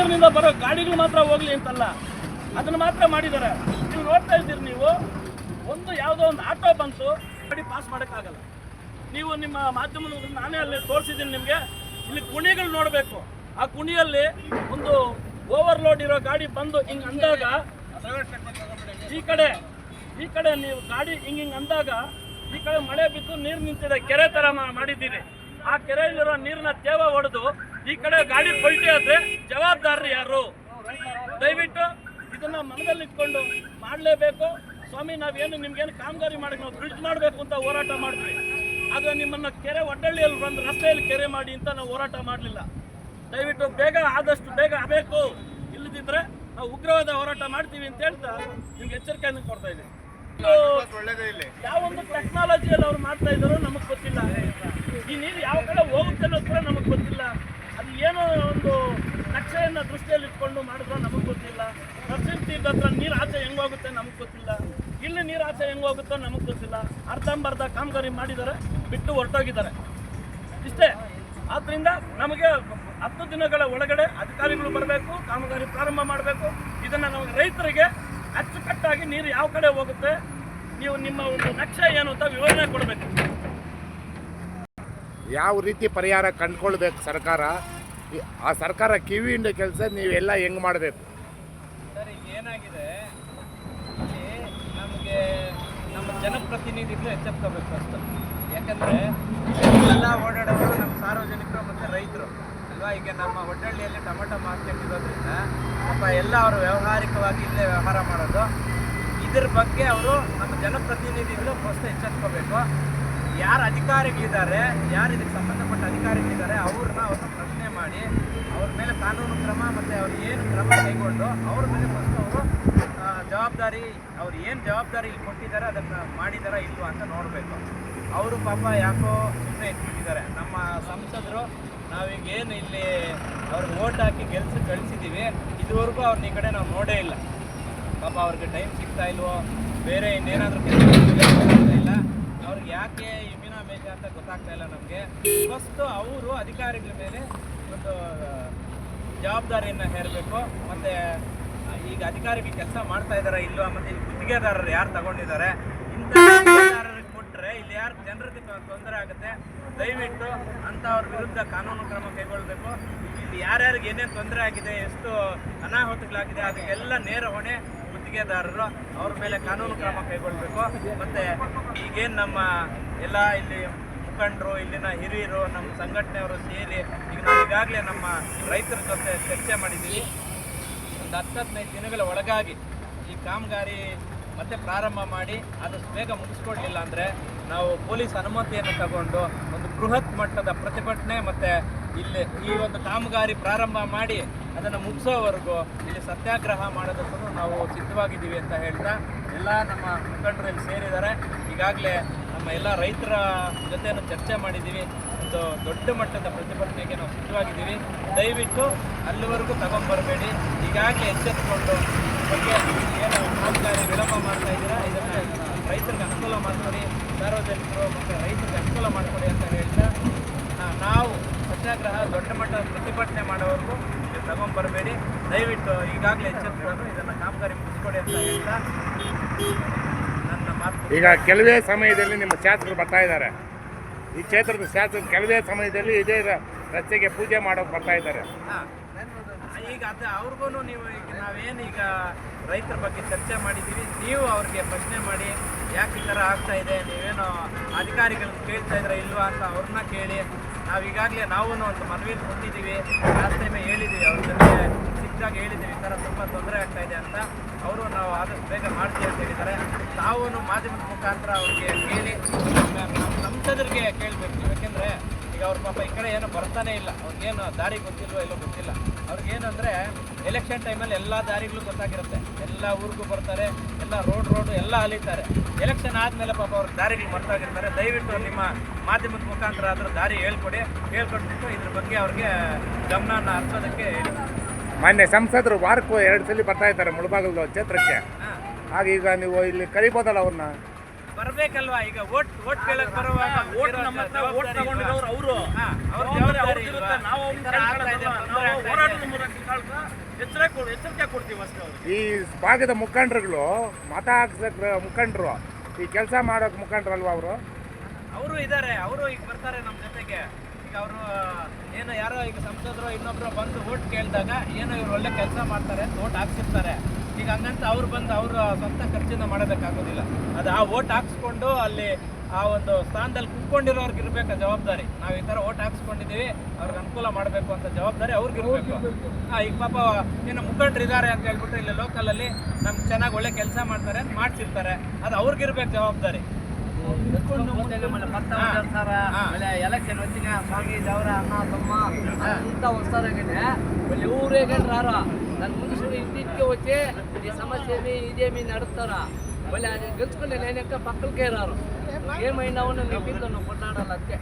ಬೆಂಗಳೂರಿನಿಂದ ಬರೋ ಗಾಡಿಗಳು ಮಾತ್ರ ಹೋಗ್ಲಿ ಅಂತಲ್ಲ. ಅದನ್ನ ಮಾತ್ರ ಮಾಡಿದ್ದಾರೆ ನೀವು ನೋಡ್ತಾ ಇದ್ದೀರಿ ನೀವು, ಒಂದು ಯಾವುದೋ ಒಂದು ಆಟೋ ಬಂತು, ಗಾಡಿ ಪಾಸ್ ಮಾಡೋಕ್ಕಾಗಲ್ಲ. ನೀವು ನಿಮ್ಮ ಮಾಧ್ಯಮದ ನಾನೇ ಅಲ್ಲಿ ತೋರಿಸಿದ್ದೀನಿ ನಿಮಗೆ. ಇಲ್ಲಿ ಕುಣಿಗಳು ನೋಡಬೇಕು. ಆ ಕುಣಿಯಲ್ಲಿ ಒಂದು ಓವರ್ಲೋಡ್ ಇರೋ ಗಾಡಿ ಬಂದು ಹಿಂಗೆ ಅಂದಾಗ, ಈ ಕಡೆ ಈ ಕಡೆ ನೀವು ಗಾಡಿ ಹಿಂಗೆ ಹಿಂಗೆ ಅಂದಾಗ, ಈ ಕಡೆ ಮಳೆ ಬಿದ್ದು ನೀರು ನಿಂತಿದೆ. ಕೆರೆ ಥರ ಮಾಡಿದ್ದೀರಿ. ಆ ಕೆರೆಯಲ್ಲಿರೋ ನೀರನ್ನ ತೇವ ಹೊಡೆದು ಈ ಕಡೆ ಗಾಡಿ ಪಲ್ಟಿ ಆದ್ರೆ ಜವಾಬ್ದಾರರು ಯಾರು? ದಯವಿಟ್ಟು ಇದನ್ನ ಮನದಲ್ಲಿ ಇಟ್ಕೊಂಡು ಮಾಡಲೇಬೇಕು. ಸ್ವಾಮಿ, ನಾವೇನು ನಿಮ್ಗೇನು ಕಾಮಗಾರಿ ಮಾಡಿ ನಾವು ಬ್ರಿಡ್ಜ್ ಮಾಡಬೇಕು ಅಂತ ಹೋರಾಟ ಮಾಡ್ತೀವಿ ಆದ್ರೆ ನಿಮ್ಮನ್ನ ಕೆರೆ ಒಡ್ಡಳ್ಳಿಯಲ್ಲಿ ಬಂದು ರಸ್ತೆಯಲ್ಲಿ ಕೆರೆ ಮಾಡಿ ಅಂತ ನಾವು ಹೋರಾಟ ಮಾಡಲಿಲ್ಲ. ದಯವಿಟ್ಟು ಬೇಗ ಆದಷ್ಟು ಬೇಗ ಆಗಬೇಕು. ಇಲ್ಲದಿದ್ರೆ ನಾವು ಉಗ್ರವಾದ ಹೋರಾಟ ಮಾಡ್ತೀವಿ ಅಂತ ಹೇಳ್ತಾ ನಿಮ್ಗೆ ಎಚ್ಚರಿಕೆಯನ್ನು ಕೊಡ್ತಾ ಇದ್ದೀನಿ. ಯಾವೊಂದು ಟೆಕ್ನಾಲಜಿಯಲ್ಲಿ ಅವ್ರು ಮಾಡ್ತಾ ಇದ್ದಾರೋ ನಮಗೆ ಗೊತ್ತಿಲ್ಲ. ಈ ನೀರು ಯಾವ ಕಡೆ ಹೋಗುತ್ತೆ ಅನ್ನೋದು ಕೂಡ ನಮಗೆ ಗೊತ್ತಿಲ್ಲ. ಅದು ಒಂದು ನಕ್ಷೆಯನ್ನ ದೃಷ್ಟಿಯಲ್ಲಿ ಇಟ್ಕೊಂಡು ಮಾಡಿದ್ರೆ ನಮಗೆ ಗೊತ್ತಿಲ್ಲ. ನರಸಿಂಹ ತೀರ್ಥ ಹತ್ರ ನೀರು ಆಚೆ ಹೆಂಗೋಗುತ್ತೆ ನಮಗೆ ಗೊತ್ತಿಲ್ಲ. ಇಲ್ಲಿ ನೀರು ಆಚೆ ಹೆಂಗ್ ಹೋಗುತ್ತೋ ನಮಗೆ ಗೊತ್ತಿಲ್ಲ. ಅರ್ಧಂಬರ್ಧ ಕಾಮಗಾರಿ ಮಾಡಿದ್ದಾರೆ ಬಿಟ್ಟು ಹೊರಟೋಗಿದ್ದಾರೆ. ಇಷ್ಟೇ. ಆದ್ದರಿಂದ ನಮಗೆ ಹತ್ತು ದಿನಗಳ ಒಳಗಡೆ ಅಧಿಕಾರಿಗಳು ಬರಬೇಕು, ಕಾಮಗಾರಿ ಪ್ರಾರಂಭ ಮಾಡಬೇಕು. ಇದನ್ನ ನಾವು ರೈತರಿಗೆ ಅಚ್ಚುಕಟ್ಟಾಗಿ ನೀರು ಯಾವ ಕಡೆ ಹೋಗುತ್ತೆ, ನೀವು ನಿಮ್ಮ ಒಂದು ನಕ್ಷೆ ಏನು ಅಂತ ವಿವರಣೆ ಕೊಡಬೇಕು. ಯಾವ ರೀತಿ ಪರಿಹಾರ ಕಂಡುಕೊಳ್ಬೇಕು ಸರ್ಕಾರ? ಆ ಸರ್ಕಾರ ಕಿವಿಯಿಂದ ಕೆಲಸ, ನೀವೆಲ್ಲ ಹೆಂಗ್ ಮಾಡಬೇಕು? ಸರ್ ಈಗ ಏನಾಗಿದೆ ನಮಗೆ ನಮ್ಮ ಜನಪ್ರತಿನಿಧಿಗಳು ಎಚ್ಚೆತ್ಕೋಬೇಕು ಅಷ್ಟು. ಯಾಕಂದರೆ ಎಲ್ಲ ಓಡಾಡೋರು ನಮ್ಮ ಸಾರ್ವಜನಿಕರು ಮತ್ತು ರೈತರು, ಅಲ್ವಾ? ಈಗ ನಮ್ಮ ಹೊಟ್ಟಳ್ಳಿಯಲ್ಲಿ ಟೊಮೆಟೊ ಮಾರ್ಕೆಟ್ ಇರೋದ್ರಿಂದ ಪಾಪ ಎಲ್ಲ ಅವರು ವ್ಯಾವಹಾರಿಕವಾಗಿ ಇಲ್ಲೇ ವ್ಯವಹಾರ ಮಾಡೋದು. ಇದ್ರ ಬಗ್ಗೆ ಅವರು ನಮ್ಮ ಜನಪ್ರತಿನಿಧಿಗಳು ಫಸ್ಟ್ ಎಚ್ಚೆತ್ಕೋಬೇಕು. ಯಾರು ಅಧಿಕಾರಿಗಳಿದ್ದಾರೆ, ಯಾರು ಇದಕ್ಕೆ ಸಂಬಂಧಪಟ್ಟ ಅಧಿಕಾರಿಗಳಿದ್ದಾರೆ, ಅವ್ರನ್ನ ಅವ್ರನ್ನ ಮಾಡಿ ಅವ್ರ ಮೇಲೆ ಕಾನೂನು ಕ್ರಮ ಮತ್ತು ಅವ್ರು ಏನು ಕ್ರಮ ಕೈಗೊಂಡು ಅವ್ರ ಮೇಲೆ ಫಸ್ಟ್ ಅವರು ಜವಾಬ್ದಾರಿ, ಅವ್ರು ಏನು ಜವಾಬ್ದಾರಿ ಇಲ್ಲಿ ಕೊಟ್ಟಿದ್ದಾರೆ ಅದನ್ನು ಮಾಡಿದಾರ ಇಲ್ವಾ ಅಂತ ನೋಡಬೇಕು. ಅವರು ಪಾಪ ಯಾಕೋ ಸುಮ್ಮನೆ ಇಟ್ಬಿಟ್ಟಿದ್ದಾರೆ ನಮ್ಮ ಸಂಸದರು ನಾವೀಗ ಏನು ಇಲ್ಲಿ ಅವ್ರಿಗೆ ಓಟ್ ಹಾಕಿ ಗೆಲ್ಸಿ ಕಳಿಸಿದ್ದೀವಿ ಇದುವರೆಗೂ ಅವ್ರನ್ನ ಈ ಕಡೆ ನಾವು ನೋಡೇ ಇಲ್ಲ. ಪಾಪ ಅವ್ರಿಗೆ ಟೈಮ್ ಸಿಗ್ತಾ ಇಲ್ವೋ, ಬೇರೆ ಇನ್ನೇನಾದರೂ ಕೆಲಸ ಇಲ್ಲ. ಅವ್ರಿಗೆ ಯಾಕೆ ಇಮ್ಯುನಾ ಮೇಜ ಅಂತ ಗೊತ್ತಾಗ್ತಾ ಇಲ್ಲ ನಮಗೆ. ಫಸ್ಟು ಅವರು ಅಧಿಕಾರಿಗಳ ಮೇಲೆ ಒಂದು ಜವಾಬ್ದಾರಿಯನ್ನು ಹೇರಬೇಕು. ಮತ್ತು ಈಗ ಅಧಿಕಾರಿಗಳು ಕೆಲಸ ಮಾಡ್ತಾ ಇದ್ದಾರೆ ಇಲ್ಲೋ ಮತ್ತು ಇಲ್ಲಿ ಗುತ್ತಿಗೆದಾರರು ಯಾರು ತಗೊಂಡಿದ್ದಾರೆ ಇಂಥ ಗುತ್ತಿಗೆದಾರರಿಗೆ ಕೊಟ್ಟರೆ ಇಲ್ಲಿ ಯಾರು ಜನರಿಗೆ ತೊಂದರೆ ಆಗುತ್ತೆ? ದಯವಿಟ್ಟು ಅಂಥವ್ರ ವಿರುದ್ಧ ಕಾನೂನು ಕ್ರಮ ಕೈಗೊಳ್ಳಬೇಕು ಇಲ್ಲಿ ಯಾರ್ಯಾರಿಗೆ ಏನೇನು ತೊಂದರೆ ಆಗಿದೆ, ಎಷ್ಟು ಅನಾಹುತಗಳಾಗಿದೆ, ಅದಕ್ಕೆಲ್ಲ ನೇರ ಹೊಣೆ ಗುತ್ತಿಗೆದಾರರು ಅವ್ರ ಮೇಲೆ ಕಾನೂನು ಕ್ರಮ ಕೈಗೊಳ್ಳಬೇಕು ಮತ್ತು ಈಗೇನು ನಮ್ಮ ಎಲ್ಲ ಇಲ್ಲಿ ಮುಖಂಡರು, ಇಲ್ಲಿನ ಹಿರಿಯರು, ನಮ್ಮ ಸಂಘಟನೆಯವರು ಸೇರಿ ಈಗ ಈಗಾಗಲೇ ನಮ್ಮ ರೈತರ ಜೊತೆ ಚರ್ಚೆ ಮಾಡಿದ್ದೀವಿ. ಒಂದು ಹತ್ತು ಹದಿನೈದು ದಿನಗಳ ಒಳಗಾಗಿ ಈ ಕಾಮಗಾರಿ ಮತ್ತೆ ಪ್ರಾರಂಭ ಮಾಡಿ ಆದಷ್ಟು ಬೇಗ ಮುಗಿಸ್ಕೊಡ್ಲಿಲ್ಲ ಅಂದರೆ ನಾವು ಪೊಲೀಸ್ ಅನುಮತಿಯನ್ನು ತಗೊಂಡು ಒಂದು ಬೃಹತ್ ಮಟ್ಟದ ಪ್ರತಿಭಟನೆ ಮತ್ತು ಇಲ್ಲಿ ಈ ಒಂದು ಕಾಮಗಾರಿ ಪ್ರಾರಂಭ ಮಾಡಿ ಅದನ್ನು ಮುಗಿಸೋವರೆಗೂ ಇಲ್ಲಿ ಸತ್ಯಾಗ್ರಹ ಮಾಡೋದಕ್ಕೂ ನಾವು ಸಿದ್ಧವಾಗಿದ್ದೀವಿ ಅಂತ ಹೇಳ್ತಾ ಎಲ್ಲ ನಮ್ಮ ಮುಖಂಡರಲ್ಲಿ ಸೇರಿದ್ದಾರೆ. ಈಗಾಗಲೇ ನಮ್ಮ ಎಲ್ಲ ರೈತರ ಜೊತೆಯನ್ನು ಚರ್ಚೆ ಮಾಡಿದ್ದೀವಿ. ಒಂದು ದೊಡ್ಡ ಮಟ್ಟದ ಪ್ರತಿಭಟನೆಗೆ ನಾವು ಸಿದ್ಧವಾಗಿದ್ದೀವಿ. ದಯವಿಟ್ಟು ಅಲ್ಲಿವರೆಗೂ ತಗೊಂಡ್ಬರಬೇಡಿ ಈಗಾಗಲೇ ಎಚ್ಚೆತ್ತುಕೊಂಡು ಬಗ್ಗೆ ಏನು ಕಾಮಗಾರಿ ವಿಳಂಬ ಮಾಡ್ತಾ ಇದ್ದೀರಾ, ಇದನ್ನು ರೈತರಿಗೆ ಅನುಕೂಲ ಮಾಡಿಕೊಡಿ, ಸಾರ್ವಜನಿಕರು ಮತ್ತು ರೈತರಿಗೆ ಅನುಕೂಲ ಮಾಡಿಕೊಡಿ ಅಂತ ಹೇಳ್ತಾ ನಾವು ಸತ್ಯಾಗ್ರಹ, ದೊಡ್ಡ ಮಟ್ಟದ ಪ್ರತಿಭಟನೆ ಮಾಡೋವರೆಗೂ ನೀವು ತಗೊಂಡ್ಬರಬೇಡಿ ದಯವಿಟ್ಟು ಈಗಾಗಲೇ ಎಚ್ಚೆತ್ತುಕೊಂಡು ಇದನ್ನು ಕಾಮಗಾರಿ ಮುಗಿಸ್ಕೊಡಿ ಅಂತ ಹೇಳ್ತಾ ಈಗ ಕೆಲವೇ ಸಮಯದಲ್ಲಿ ನಿಮ್ಮ ಶಾಸಕರು ಬರ್ತಾ ಇದ್ದಾರೆ. ಈ ಕ್ಷೇತ್ರದ ಶಾಸಕರು ಕೆಲವೇ ಸಮಯದಲ್ಲಿ ಇದೇ ರಸ್ತೆಗೆ ಪೂಜೆ ಮಾಡೋಕೆ ಬರ್ತಾ ಇದ್ದಾರೆ. ಈಗ ಅದು ಅವ್ರಿಗೂ ನೀವು ಈಗ ನಾವೇನು ಈಗ ರೈತರ ಬಗ್ಗೆ ಚರ್ಚೆ ಮಾಡಿದ್ದೀವಿ, ನೀವು ಅವ್ರಿಗೆ ಪ್ರಶ್ನೆ ಮಾಡಿ, ಯಾಕೆ ಈ ಥರ ಆಗ್ತಾ ಇದೆ, ನೀವೇನು ಅಧಿಕಾರಿಗಳನ್ನ ಕೇಳ್ತಾ ಇದ್ರ ಇಲ್ವಾ ಅಂತ ಅವ್ರನ್ನ ಕೇಳಿ, ನಾವು ಈಗಾಗಲೇ ನಾವು ಒಂದು ಮನವಿ ಕೊಟ್ಟಿದ್ದೀವಿ ಲಾಸ್ಟ್ ಟೈಮ್ ಹೇಳಿದ್ದೀವಿ, ಅವ್ರ ಜೊತೆ ಸಿಕ್ಕಾಗಿ ಹೇಳಿದ್ದೀವಿ, ಈ ಥರ ತುಂಬ ತೊಂದರೆ ಆಗ್ತಾ ಇದೆ ಅಂತ ಅವರು ನಾವು ಆದಷ್ಟು ಬೇಗ ಮಾಡ್ತೀವಿ ಅಂತ ಹೇಳಿದ್ದಾರೆ ತಾವು ಮಾಧ್ಯಮದ ಮುಖಾಂತರ ಅವ್ರಿಗೆ ಕೇಳಿ ನಮ್ಮ ಕೇಳಬೇಕು. ಯಾಕೆಂದರೆ ಈಗ ಅವ್ರ ಪಾಪ ಈ ಕಡೆ ಏನೋ ಬರ್ತಾನೆ ಇಲ್ಲ. ಅವ್ರಿಗೇನು ದಾರಿ ಗೊತ್ತಿಲ್ವೋ ಇಲ್ಲೋ ಗೊತ್ತಿಲ್ಲ. ಅವ್ರಿಗೇನಂದರೆ ಎಲೆಕ್ಷನ್ ಟೈಮಲ್ಲಿ ಎಲ್ಲ ದಾರಿಗಳು ಗೊತ್ತಾಗಿರುತ್ತೆ. ಎಲ್ಲ ಊರಿಗೂ ಬರ್ತಾರೆ ಎಲ್ಲ ರೋಡ್ ರೋಡು ಎಲ್ಲ ಅಲಿತಾರೆ. ಎಲೆಕ್ಷನ್ ಆದಮೇಲೆ ಪಾಪ ಅವ್ರ ದಾರಿಗಳು ಮರ್ತಾಗಿರ್ತಾರೆ. ದಯವಿಟ್ಟು ನಿಮ್ಮ ಮಾಧ್ಯಮದ ಮುಖಾಂತರ ಅದರ ದಾರಿ ಹೇಳ್ಕೊಡಿ. ಹೇಳ್ಕೊಟ್ಬಿಟ್ಟು ಇದ್ರ ಬಗ್ಗೆ ಅವ್ರಿಗೆ ಗಮನ ಹರಿಸೋದಕ್ಕೆ ಮಾನ್ಯ ಸಂಸದರು ವಾರಕ್ಕೂ ಎರಡು ಸಲ ಬರ್ತಾ ಇದ್ದಾರೆ ಮುಳಬಾಗಿಲು ಕ್ಷೇತ್ರಕ್ಕೆ. ಹಾಗೀಗ ನೀವು ಇಲ್ಲಿ ಕರಿಬೋದಲ್ಲ ಅವ್ರನ್ನ ಬರ್ಬೇಕಲ್ವಾ? ಈಗ ಓಟ್ ಓಟ್ ಕೇಳಕ್ ಬರುವಾಗ ಓಟ್ ನಮ್ಮ ಹತ್ರ ಓಟ್ ತಗೊಂಡಿರೋರು ಅವರು. ಹಾ, ಅವ್ರ ಜವಾಬ್ದಾರಿ? ನಾವು. ಹೋರಾಟದ ಮೂಲಕ ಎಚ್ಚರ ಎಚ್ಚರಿಕೆ ಕೊಡ್ತೀವಿ ಅಷ್ಟೇ ಈ ಭಾಗದ ಮುಖಂಡರುಗಳು ಮತ ಹಾಕ್ಸಕ್ ಮುಖಂಡರು ಈ ಕೆಲಸ ಮಾಡೋಕ್ ಮುಖಂಡರಲ್ವಾ ಅವರು? ಅವರು ಇದ್ದಾರೆ ಅವರು ಈಗ ಬರ್ತಾರೆ ನಮ್ಮ ಜೊತೆಗೆ. ಈಗ ಅವರು ಏನೋ ಯಾರೋ ಈಗ ಸಂಸದರು ಇನ್ನೊಬ್ರು ಬಂದು ಓಟ್ ಕೇಳಿದಾಗ ಏನೋ ಇವ್ರು ಒಳ್ಳೆ ಕೆಲಸ ಮಾಡ್ತಾರೆ ಅಂತ ಓಟ್ ಹಾಕ್ಸಿರ್ತಾರೆ. ಈಗ ಹಂಗಂತ ಅವ್ರು ಬಂದು ಅವ್ರ ಸ್ವಂತ ಖರ್ಚಿನ ಮಾಡೋದಕ್ಕಾಗೋದಿಲ್ಲ ಅದು ಆ ಓಟ್ ಹಾಕ್ಸ್ಕೊಂಡು ಅಲ್ಲಿ ಆ ಒಂದು ಸ್ಥಾನದಲ್ಲಿ ಕುತ್ಕೊಂಡಿರೋರ್ಗೆ ಇರಬೇಕು ಜವಾಬ್ದಾರಿ. ನಾವು ಈ ಥರ ಓಟ್ ಹಾಕ್ಸ್ಕೊಂಡಿದ್ದೀವಿ ಅವ್ರಿಗೆ ಅನುಕೂಲ ಮಾಡಬೇಕು ಅಂತ ಜವಾಬ್ದಾರಿ ಅವ್ರಿಗೆ ಇರಬೇಕು ಹಾಂ ಈಗ ಪಾಪ ಏನು ಮುಖಂಡರು ಇದ್ದಾರೆ ಅಂತ ಹೇಳ್ಬಿಟ್ಟು ಇಲ್ಲಿ ಲೋಕಲಲ್ಲಿ ನಮ್ಗೆ ಚೆನ್ನಾಗಿ ಒಳ್ಳೆ ಕೆಲಸ ಮಾಡ್ತಾರೆ ಅಂತ ಮಾಡಿಸಿರ್ತಾರೆ. ಅದು ಅವ್ರಿಗಿರ್ಬೇಕು ಜವಾಬ್ದಾರಿ. ಎಲೆಕ್ಷನ್ ವಚ್ಚಿನ ಸ್ವಾಮಿ ದೇವರ ಅಣ್ಣ ತಮ್ಮ ಅಂತ ಹೊಸ್ತಾರಾಗೇ ಇವರೇ నన్ను ముందు ఇంటింటికి వచ్చి ఈ సమస్య సమస్యని ఇదేమి నడుస్తారా మళ్ళీ అది గెలుచుకుంటే నేనెక్క పక్కలకే రారు ఏమైనా ఉన్న నేను పిల్లలు కొట్లాడాలి అంతే